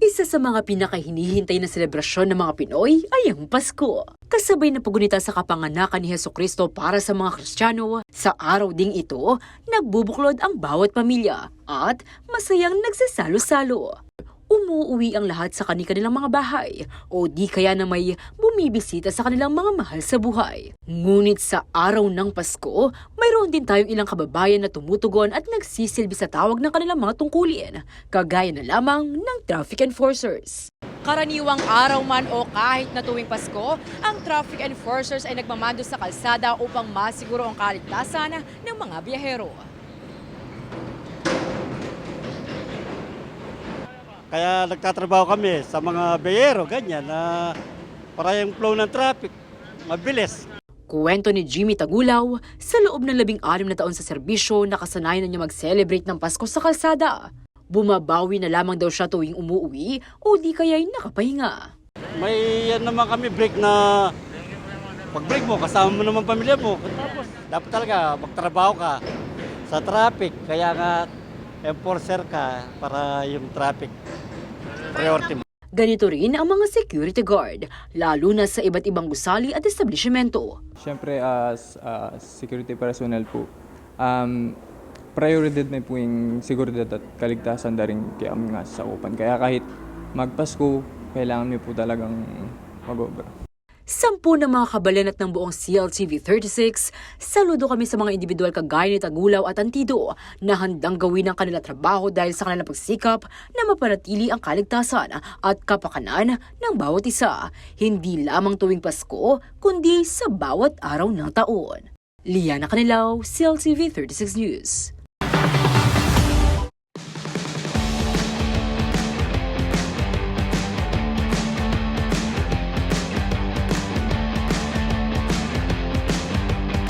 Isa sa mga pinakahinihintay na selebrasyon ng mga Pinoy ay ang Pasko. Kasabay na pagunita sa kapanganakan ni Heso Kristo para sa mga Kristiyano, sa araw ding ito, nagbubuklod ang bawat pamilya at masayang nagsasalo-salo. Umuuwi ang lahat sa kani-kanilang mga bahay o di kaya na may bumibisita sa kanilang mga mahal sa buhay. Ngunit sa araw ng Pasko, mayroon din tayong ilang kababayan na tumutugon at nagsisilbi sa tawag ng kanilang mga tungkulin, kagaya na lamang ng traffic enforcers. Karaniwang araw man o kahit na tuwing Pasko, ang traffic enforcers ay nagmamando sa kalsada upang masiguro ang kaligtasan ng mga biyahero. Kaya nagtatrabaho kami sa mga beyero, ganyan, na para yung flow ng traffic, mabilis. Kuwento ni Jimmy Tagulaw, sa loob ng labing anim na taon sa serbisyo, nakasanayan na niya mag-celebrate ng Pasko sa kalsada. Bumabawi na lamang daw siya tuwing umuwi o di kaya'y nakapahinga. May yan naman kami break na pag break mo, kasama mo naman pamilya mo. Tapos, dapat talaga magtrabaho ka sa traffic. Kaya nga, enforcer ka para yung traffic priority mo. Ganito rin ang mga security guard, lalo na sa iba't ibang gusali at establishmento. Siyempre, as uh, security personnel po, um, prioridad na po yung seguridad at kaligtasan na rin kaya kami nga sa upan. Kaya kahit magpasko, kailangan niyo po talagang mag-obra. Sampu ng mga kabalan at ng buong CLTV 36, saludo kami sa mga individual kagaya ni Tagulaw at Antido na handang gawin ang kanilang trabaho dahil sa kanilang pagsikap na mapanatili ang kaligtasan at kapakanan ng bawat isa, hindi lamang tuwing Pasko, kundi sa bawat araw ng taon. Liana Canilaw, CLTV 36 News.